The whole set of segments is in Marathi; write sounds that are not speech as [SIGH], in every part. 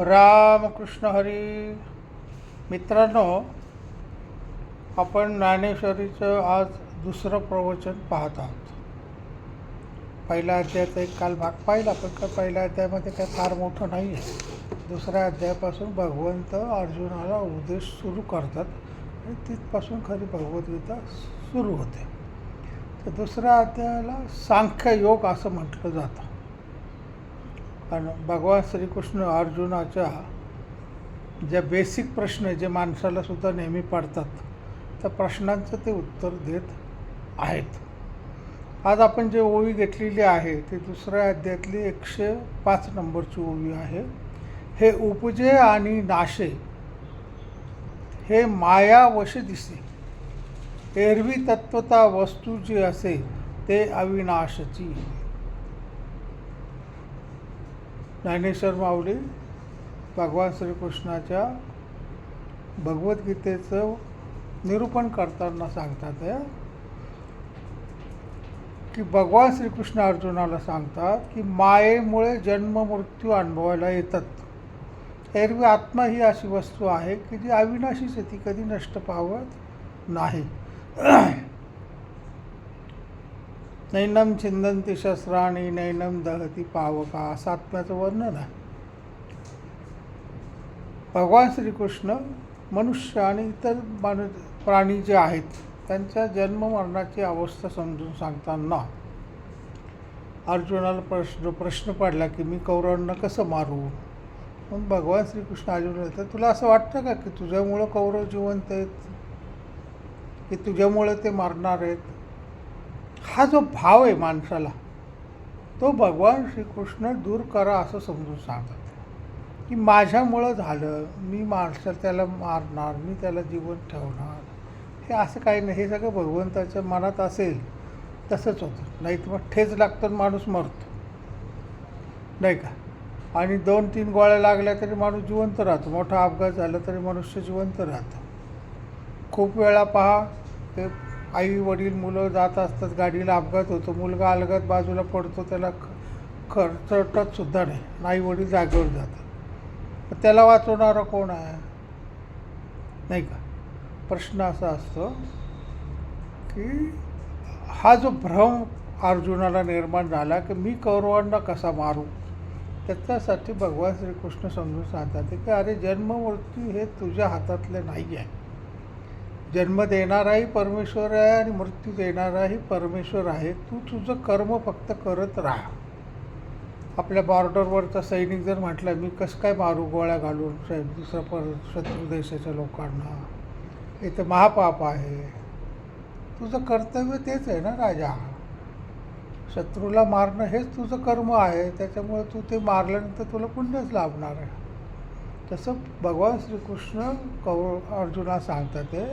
रामकृष्ण हरी. मित्रांनो आपण ज्ञानेश्वरीचं आज दुसरं प्रवचन पाहत आहोत. पहिल्या अध्यायाचा एक काल भाग पाहिला पण का पहिल्या अध्यायामध्ये काय फार मोठं नाही आहे दुसऱ्या अध्यायापासून भगवंत अर्जुनाला उपदेश सुरू करतात आणि तिथपासून खरी भगवद्गीता सुरू होते. तर दुसऱ्या अध्यायाला सांख्ययोग असं म्हटलं जातं. आणि भगवान श्रीकृष्ण अर्जुनाच्या ज्या बेसिक प्रश्न आहे जे माणसाला सुद्धा नेहमी पडतात त्या प्रश्नांचं ते उत्तर देत आहेत. आज आपण जे ओवी घेतलेली आहे ती दुसऱ्या अध्यायातली एकशे पाच नंबरची ओवी आहे. हे उपजे आणि नाशे हे मायावश दिसे. एरवी तत्वता वस्तू जी असे ते अविनाशची. ज्ञानेश्वर माऊली भगवान श्रीकृष्णाच्या भगवद्गीतेचं निरूपण करताना सांगतात की भगवान श्रीकृष्ण अर्जुनाला सांगतात की मायेमुळे जन्म मृत्यू अनुभवायला येतात. एरवी आत्मा ही अशी वस्तू आहे की जी अविनाशीच आहे ती कधी नष्ट पावत नाही. नैनम छिंदंती शस्त्राणी नैनम दहती पावका असं आत्म्याचं वर्णन आहे. भगवान श्रीकृष्ण मनुष्य आणि इतर मानु प्राणी जे आहेत त्यांच्या जन्म मरणाची अवस्था समजून सांगताना अर्जुनाला प्रश्न प्रश्न पडला की मी कौरवांना कसं मारू? म्हणून भगवान श्रीकृष्ण अर्जुन तर तुला असं वाटतं का की तुझ्यामुळं कौरव जिवंत आहेत? की तुझ्यामुळे ते मारणार आहेत? हा जो भाव आहे माणसाला तो भगवान श्रीकृष्ण दूर करा असं समजून सांगतात. की माझ्यामुळं झालं मी माणसं त्याला मारणार मी त्याला जीवन ठेवणार हे असं काही नाही. हे सगळं भगवंताच्या मनात असेल तसंच होतं. नाही तर मग ठेच लागतं माणूस मरतो. नाही का? आणि दोन तीन गोळ्या लागल्या तरी माणूस जिवंत राहतो. मोठा अपघात झाला तरी मनुष्य जिवंत राहतं. खूप वेळा पहा ते आई वडील मुलं जात असतात गाडीला अपघात होतो मुलगा अलगत बाजूला पडतो त्याला ख खर्चटत सुद्धा नाही. आई वडील जागेवर जातात. त्याला वाचवणारा कोण आहे? नाही का? प्रश्न असा असतो की हा जो भ्रम अर्जुनाला निर्माण झाला की मी कौरवांना कसा मारू? त्याच्यासाठी भगवान श्रीकृष्ण समजून सांगतात की अरे जन्म मृत्यू हे तुझ्या हातातले नाही आहे जन्म देणाराही परमेश्वर आहे आणि मृत्यू देणाराही परमेश्वर आहे. तू तुझं कर्म फक्त करत राहा. आपल्या बॉर्डरवरचा सैनिक जर म्हटलं मी कसं काय मारू गोळ्या घालून श- दुसऱ्या पर शत्रू देशाच्या लोकांना? हे तर महापाप आहे. तुझं कर्तव्य तेच आहे ना राजा. शत्रूला मारणं हेच तुझं कर्म आहे. त्याच्यामुळे तू ते मारल्यानंतर तुला पुण्यच लाभणार आहे. तसं भगवान श्रीकृष्ण कौ अर्जुना सांगतात ते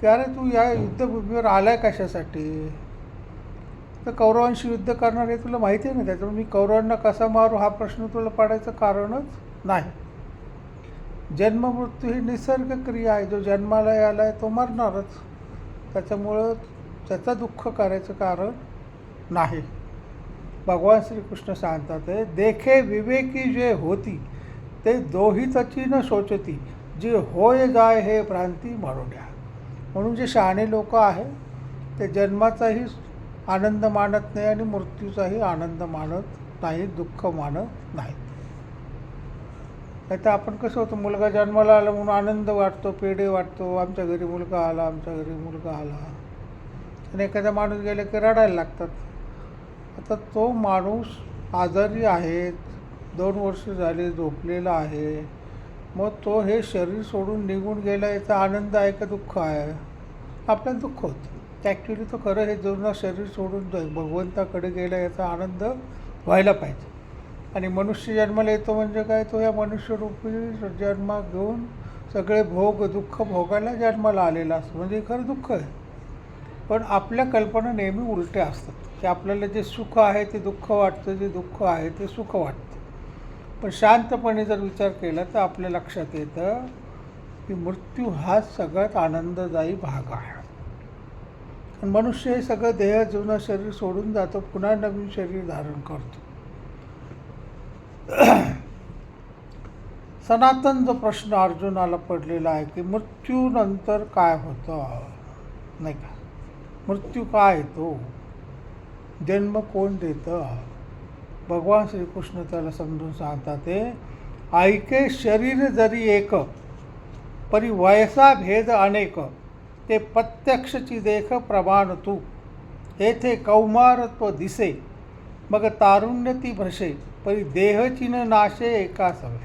की अरे तू या युद्धभूमीवर आलाय कशासाठी? तर कौरवांशी युद्ध करणार हे तुला माहिती आहे ना त्याच्यामुळे मी कौरवांना कसा मारू हा प्रश्न तुला पडायचं कारणच नाही. जन्म मृत्यू ही निसर्ग क्रिया आहे जो जन्माला आला आहे तो मरणारच. त्याच्यामुळं त्याचं दुःख करायचं कारण नाही. भगवान श्रीकृष्ण सांगतात आहे, देखे विवेकी जे होती ते दोहितची न शोचती जी होय जाय हे भ्रांती द्या. म्हणून जे शहाणे लोक आहे ते जन्माचाही आनंद मानत नाही आणि मृत्यूचाही आनंद मानत नाही दुःख मानत नाहीत नाही. तर आपण कसं होतं मुलगा जन्माला आला म्हणून आनंद वाटतो पेढे वाटतो आमच्या घरी मुलगा आला आमच्या घरी मुलगा आला. आणि एखादा माणूस गेला की रडायला लागतात. आता तो माणूस आजारी आहे दोन वर्ष झाले झोपलेला आहे. मग तो हे शरीर सोडून निघून गेला याचा आनंद आहे का दुःख आहे? आपल्याला दुःख होतं. ॲक्च्युली तो खरं हे जुनं शरीर सोडून भगवंताकडे गेला याचा आनंद व्हायला पाहिजे. आणि मनुष्य जन्माला येतो म्हणजे काय? तो या मनुष्यरूपी जन्मा घेऊन सगळे भोग दुःख भोगायला जन्माला आलेला असतो. म्हणजे खरं दुःख आहे. पण आपल्या कल्पना नेहमी उलट्या असतात. की आपल्याला जे सुख आहे ते दुःख वाटतं. जे दुःख आहे ते सुख वाटतं. पण शांतपणे जर विचार केला तर आपल्या लक्षात येतं की मृत्यू हा सगळ्यात आनंददायी भाग आहे. आणि मनुष्य हे सगळं देह जुनं शरीर सोडून जातो पुन्हा नवीन शरीर धारण करतो. [CLEARS THROAT] सनातन जो प्रश्न अर्जुनाला पडलेला आहे की मृत्यूनंतर काय होतं? नाही का? मृत्यू काय येतो जन्म कोण देतं? भगवान श्रीकृष्ण त्याला समजून सांगतात ते ऐके शरीर जरी एक परी वयसा भेद अनेक ते प्रत्यक्षची देख प्रमाण तू. येथे कौमारत्व दिसे मग तारुण्य ती भ्रशे परी देहचिन नाशे एका सवय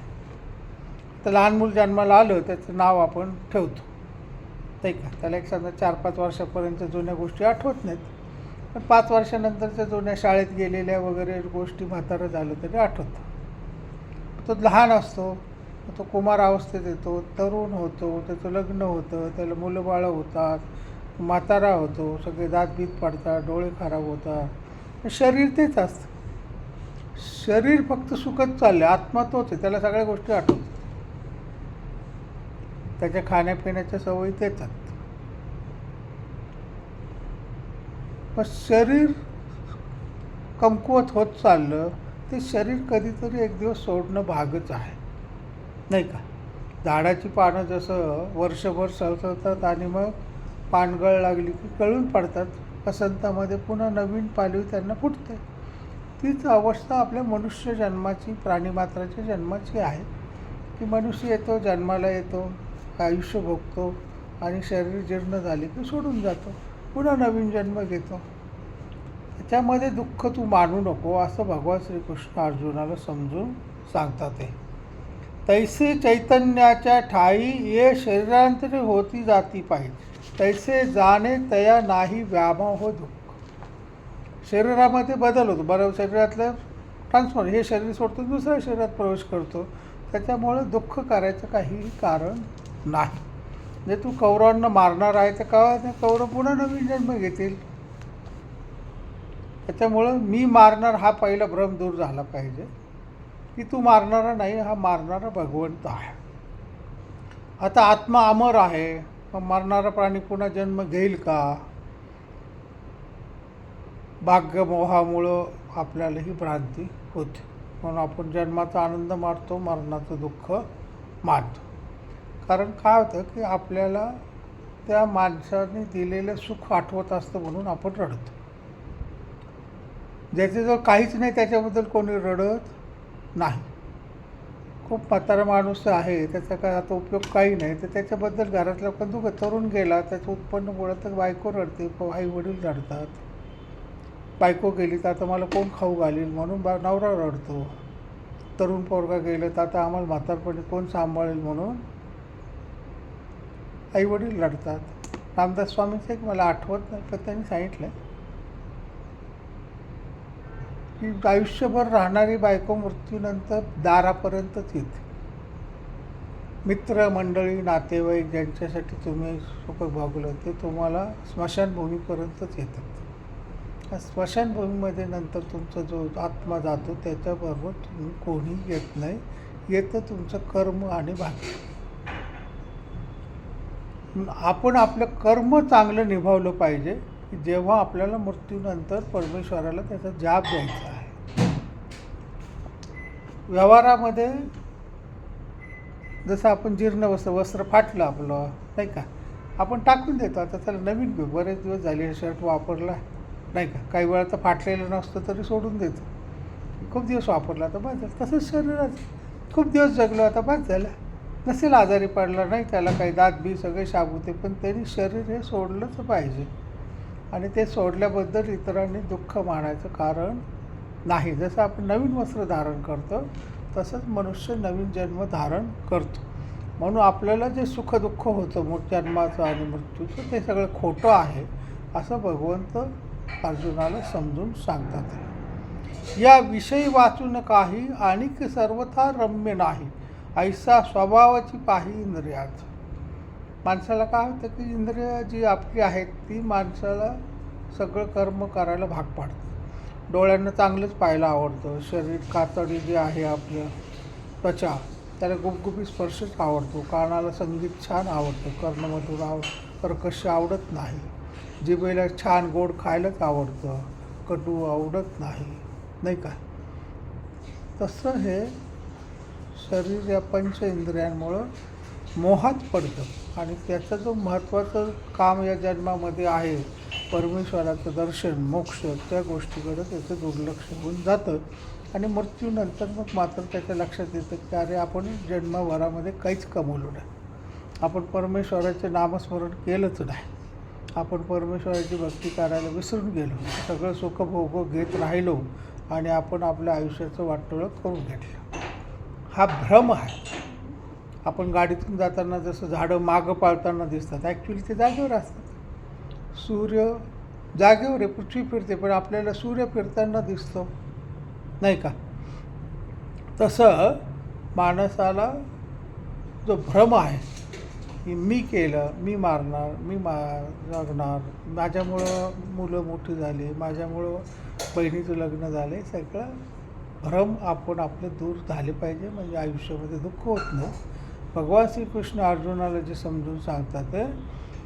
तर लहान मूल जन्माला आलं त्याचं नाव आपण ठेवतो. नाही का? त्याला एक समजा चार पाच वर्षापर्यंत जुन्या गोष्टी आठवत नाहीत. पण पाच वर्षानंतरच्या जुन्या शाळेत गेलेल्या वगैरे गोष्टी म्हातारं झालं तरी आठवतं. तो लहान असतो तो कुमार अवस्थेत येतो तरुण होतो त्याचं लग्न होतं त्याला मुलं बाळं होतात म्हातारा होतो सगळे दात बीत पडतात डोळे खराब होतात. शरीर तेच असतं. शरीर फक्त सुखत चाललं आत्मा तोच आहे त्याला सगळ्या गोष्टी आठवतात. त्याच्या खाण्यापिण्याच्या सवयी तेच आहेत. पण शरीर कमकुवत होत चाललं ते शरीर कधीतरी एक दिवस सोडणं भागच आहे. नाही का? झाडाची पानं जसं वर्षभर सळसळतात आणि मग पानगळ लागली की कळून पडतात वसंतामध्ये पुन्हा नवीन पालवी त्यांना फुटते. तीच अवस्था आपल्या मनुष्य जन्माची प्राणीमात्राच्या जन्माची आहे. की मनुष्य येतो जन्माला येतो आयुष्य भोगतो आणि शरीर जीर्ण झाले की सोडून जातो. पुन्हा नवीन जन्म घेतो. त्याच्यामध्ये दुःख तू मानू नको असं भगवान श्रीकृष्ण अर्जुनाला समजून सांगतात ते. तैसे चैतन्याच्या ठाई ये शरीरांतरी होती जाती पाहिजे तैसे जाणे तया नाही व्यामोह हो दुःख. शरीरामध्ये बदल होतो. बरं शरीरातलं ट्रान्सफर हे शरीर सोडतो दुसऱ्या शरीरात प्रवेश करतो. त्याच्यामुळे दुःख करायचं काहीही कारण नाही. म्हणजे तू कौरवांना मारणार आहे तर का कौरव पुन्हा नवीन जन्म घेतील. त्याच्यामुळं मी मारणार हा पहिला भ्रम दूर झाला पाहिजे. की तू मारणारा नाही हा मारणारा भगवंत आहे. आता आत्मा अमर आहे मग मारणारा प्राणी पुन्हा जन्म घेईल का? भाग्यमोहामुळं आपल्याला ही भ्रांती होते. म्हणून आपण जन्माचा आनंद मारतो मरणाचं दुःख मानतो. कारण काय होतं की आपल्याला त्या माणसाने दिलेलं सुख आठवत असतं म्हणून आपण रडतो. ज्याच्याजवळ काहीच नाही त्याच्याबद्दल कोणी रडत नाही. खूप म्हातारा माणूस आहे त्याचा काय आता उपयोग काही नाही तर त्याच्याबद्दल घरातला पण दुःख तरुण गेला त्याचं उत्पन्न मुळात तर बायको रडते आई वडील रडतात. बायको गेली तर आता मला कोण खाऊ घालील म्हणून बा नवरा रडतो. तरुण पोरगा गेलं तर आता आम्हाला म्हातारपणी कोण सांभाळेल म्हणून आई वडील रडतात. रामदास स्वामींचं एक मला आठवत नाही पण त्यांनी सांगितलं की आयुष्यभर राहणारी बायको मृत्यूनंतर दारापर्यंतच येते. मित्रमंडळी नातेवाईक ज्यांच्यासाठी तुम्ही सुख भागलं ते तुम्हाला स्मशानभूमीपर्यंतच येतात. स्मशानभूमीमध्ये नंतर तुमचा जो आत्मा जातो त्याच्याबरोबर तुम्ही कोणी येत नाही. येतं तुमचं कर्म आणि भाग्य. आपण आपलं कर्म चांगलं निभावलं पाहिजे की जेव्हा आपल्याला मृत्यूनंतर परमेश्वराला त्याचा जाप द्यायचा आहे. व्यवहारामध्ये जसं आपण जीर्ण वस्त्र वस्त्र फाटलं आपलं नाही का? आपण टाकून देतो. आता त्याला नवीन घेऊ बरेच दिवस झाले शर्ट वापरला नाही का? काही वेळा तर फाटलेलं नसतं तरी सोडून देतो. खूप दिवस वापरला तर बस झालं. तसंच शरीरात खूप दिवस जगलो आता बस झालं. नसेल आजारी पडला नाही त्याला काही दात बी सगळे शाबूते पण त्यांनी शरीर हे सोडलंच पाहिजे. आणि ते सोडल्याबद्दल इतरांनी दुःख मानायचं कारण नाही. जसं आपण नवीन वस्त्र धारण करतो तसंच मनुष्य नवीन जन्म धारण करतो. म्हणून आपल्याला जे सुखदुःख होतं मग जन्माचं आणि मृत्यूचं ते सगळं खोटं आहे असं भगवंत अर्जुनाला समजून सांगतात. या विषयी वाचून काही आणि सर्वथा रम्य नाही. ऐसा स्वभावाची पाही इंद्रियात माणसाला काय होतं की इंद्रिय जी आपली आहेत ती माणसाला सगळं कर्म करायला भाग पाडतं. डोळ्यांना चांगलंच पाहायला आवडतं. शरीर कातडी जी आहे आपलं त्वचा त्याला गुपगुपी स्पर्शच आवडतो. कानाला संगीत छान आवडतं. कर्णमधूर आव कर्कश आवडत नाही. जिभेला छान गोड खायलाच आवडतं. कटू आवडत नाही. नाही का? तसं हे शरीर या पंच इंद्रियांमुळं मोहात पडतं. आणि त्याचं जो महत्त्वाचं काम या जन्मामध्ये आहे परमेश्वराचं दर्शन मोक्ष त्या गोष्टीकडं त्याचं दुर्लक्ष होऊन जातं. आणि मृत्यूनंतर मग मात्र त्याच्या लक्षात येतं की अरे आपण जन्मभरामध्ये काहीच कमवलो नाही. आपण परमेश्वराचे नामस्मरण केलंच नाही. आपण परमेश्वराची भक्ती करायला विसरून गेलो. सगळं सुखभोग घेत राहिलो आणि आपण आपल्या आयुष्याचं वाटोळं करून घेतलं. हा भ्रम आहे. आपण गाडीतून जाताना जसं झाडं मागं पाळताना दिसतात ॲक्च्युली ते जागेवर असतात. सूर्य जागेवर आहे पृथ्वी फिरते पण आपल्याला सूर्य फिरताना दिसतो. नाही का? तसं माणसाला जो भ्रम आहे की मी केलं मी मारणार मी मा जगणार माझ्यामुळं मुलं मोठी झाली माझ्यामुळं बहिणीचं लग्न झालं सगळं भ्रम आपण आपले दूर झाले पाहिजे म्हणजे आयुष्यामध्ये दुःख होत नाही. भगवान श्रीकृष्ण अर्जुनाला जे समजून सांगतात ते,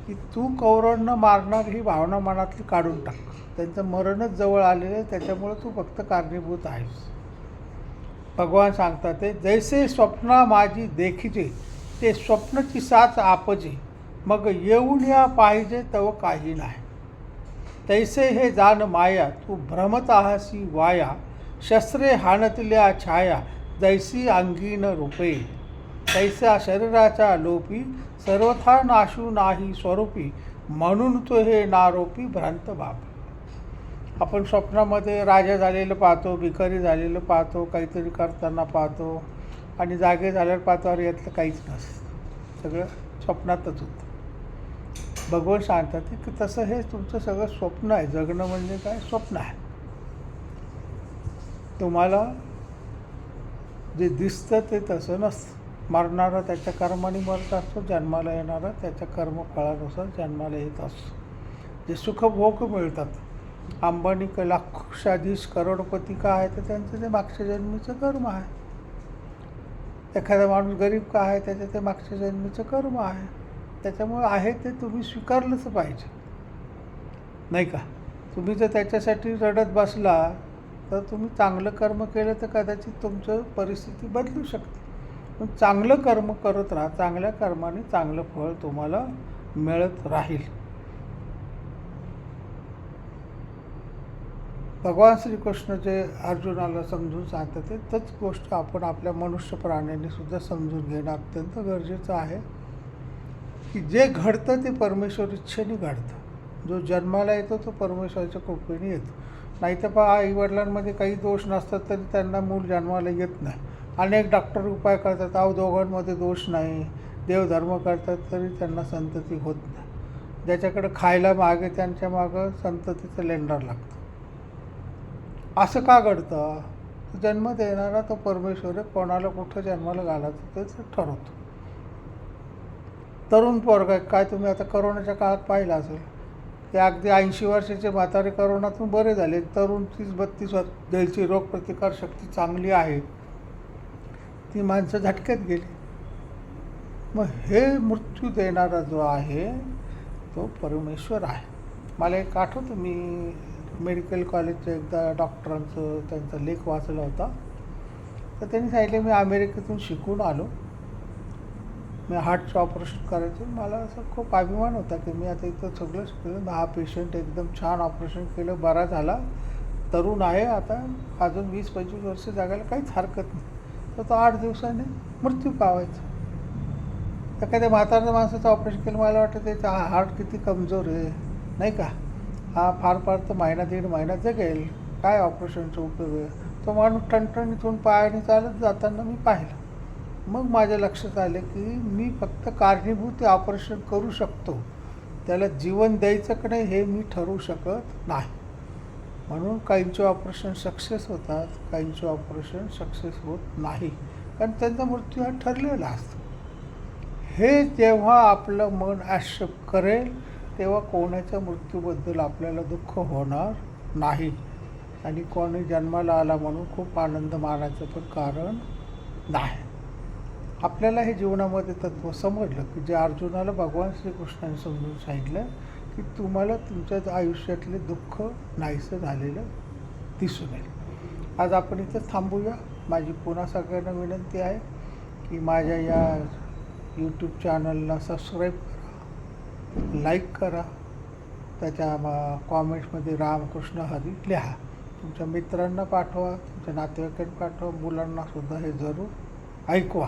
की तू कौरवांना मारणार ही भावना मनातली काढून टाक. त्यांचं मरणच जवळ आलेलं आहे त्याच्यामुळं तू फक्त कारणीभूत आहेस. भगवान सांगतात ते जैसे स्वप्ना माझी देखिजे ते स्वप्नची साच आपजे. मग येऊन या पाहिजे तव काही नाही. तैसे हे जाण माया तू भ्रमत आहासी वाया. शस्त्रे हाणतल्या छाया जैसी अंगीन रूपे. तैसा शरीराचा लोपी सर्वथा नाशू नाही स्वरूपी म्हणून तो हे नारोपी भ्रांत बाप. आपण स्वप्नामध्ये राजा झालेलं पाहतो भिकारी झालेलं पाहतो काहीतरी करताना पाहतो आणि जागे झाल्यावर पाहतो अरे यातलं काहीच नसतं. सगळं स्वप्नातच होतं. भगवान सांगतात की तसं हे तुमचं सगळं स्वप्न आहे. जगणं म्हणजे काय? स्वप्न आहे. तुम्हाला जे दिसतं ते तसं नसतं. मरणारा त्याच्या कर्माने मरत असतो जन्माला येणारा त्याच्या कर्मफळानुसार जन्माला येत असतो. जे सुखभोग मिळतात. अंबानी क लाक्षाधीश करोडपती का आहे तर त्यांचं ते मागच्या जन्मीचं कर्म आहे. एखादा माणूस गरीब का आहे त्याचं ते मागच्या जन्मीचं कर्म आहे. त्याच्यामुळे आहे ते तुम्ही स्वीकारलंच पाहिजे. नाही का? तुम्ही जर त्याच्यासाठी रडत बसला तर तुम्ही चांगलं कर्म केलं तर कदाचित तुमचं परिस्थिती बदलू शकते. पण चांगलं कर्म करत राहा. चांगल्या कर्माने चांगलं फळ तुम्हाला मिळत राहील. भगवान श्रीकृष्ण जे अर्जुनाला समजून सांगतात ते तोच गोष्ट आपण आपल्या मनुष्य प्राण्याने सुद्धा समजून घेणं अत्यंत गरजेचं आहे. की जे घडतं ते परमेश्वर इच्छेने घडतं. जो जन्माला येतो तो परमेश्वराच्या कृपेने येतो. नाही तर पहा आईवडिलांमध्ये काही दोष नसतात तरी त्यांना मूल जन्माला येत नाही. अनेक डॉक्टर उपाय करतात. अहो दोघांमध्ये दोष नाही. देवधर्म करतात तरी त्यांना संतती होत नाही. ज्याच्याकडे खायला मागे त्यांच्या मागं संततीचं लेंडर लागतं. असं का घडतं? जन्म देणारा तो परमेश्वर आहे. कोणाला कुठं जन्माला घालायचं तेच ठरवतो. तरुण पोरग काय तुम्ही आता करोनाच्या काळात पाहिलं असेल? ते अगदी ऐंशी वर्षाचे म्हातारे करोनातून बरे झाले. तरुण तीस बत्तीस वर्ष रोगप्रतिकारशक्ती चांगली आहे. ती माणसं झटक्यात गेली. मग हे मृत्यू देणारा जो आहे तो परमेश्वर आहे. मला एक आठवतं मी मेडिकल कॉलेजचं एकदा डॉक्टरांचं त्यांचा लेख वाचला होता. तर त्यांनी सांगितलं मी अमेरिकेतून शिकून आलो. मी हार्टचं ऑपरेशन करायचं. मला असं खूप अभिमान होता की मी आता इथं सगळं शिकलं. हा पेशंट एकदम छान ऑपरेशन केलं. बरा झाला. तरुण आहे आता. अजून वीस पंचवीस वर्ष जगायला काहीच हरकत नाही. तर तो आठ दिवसाने मृत्यू पावायचा. तर काय त्या म्हाताऱ्या माणसाचं ऑपरेशन केलं. मला वाटतं त्याचा हा हार्ट किती कमजोर आहे. नाही का? हा फार फार तर महिना दीड महिना जगेल. काय ऑपरेशनचा उपयोग आहे? तो माणूस टणटणीतून पायाने चालत जाताना मी पाहिलं. मग माझ्या लक्षात आलं की मी फक्त कारणीभूत ऑपरेशन करू शकतो. त्याला जीवन द्यायचं का नाही हे मी ठरवू शकत नाही. म्हणून काहींचे ऑपरेशन सक्सेस होतात काहींचे ऑपरेशन सक्सेस होत नाही. कारण त्यांचा मृत्यू हा ठरलेला असतो. हे जेव्हा आपलं मन ॲक्सेप्ट करेल तेव्हा कोणाच्या मृत्यूबद्दल आपल्याला दुःख होणार नाही. आणि कोणी जन्माला आला म्हणून खूप आनंद मानायचं पण कारण नाही. आपल्याला हे जीवनामध्ये तत्त्व समजलं की जे अर्जुनाला भगवान श्रीकृष्णाने समजून सांगितलं की तुम्हाला तुमच्या आयुष्यातले दुःख नाहीसं झालेलं दिसून येईल. आज आपण इथं थांबूया. माझी पुन्हा सगळ्यांना विनंती आहे की माझ्या या यूट्यूब चॅनलला सबस्क्राईब करा लाईक करा. त्याच्या कॉमेंट्समध्ये रामकृष्ण हरी लिहा. तुमच्या मित्रांना पाठवा तुमच्या नातेवाईकांना पाठवा मुलांनासुद्धा हे जरूर ऐकवा.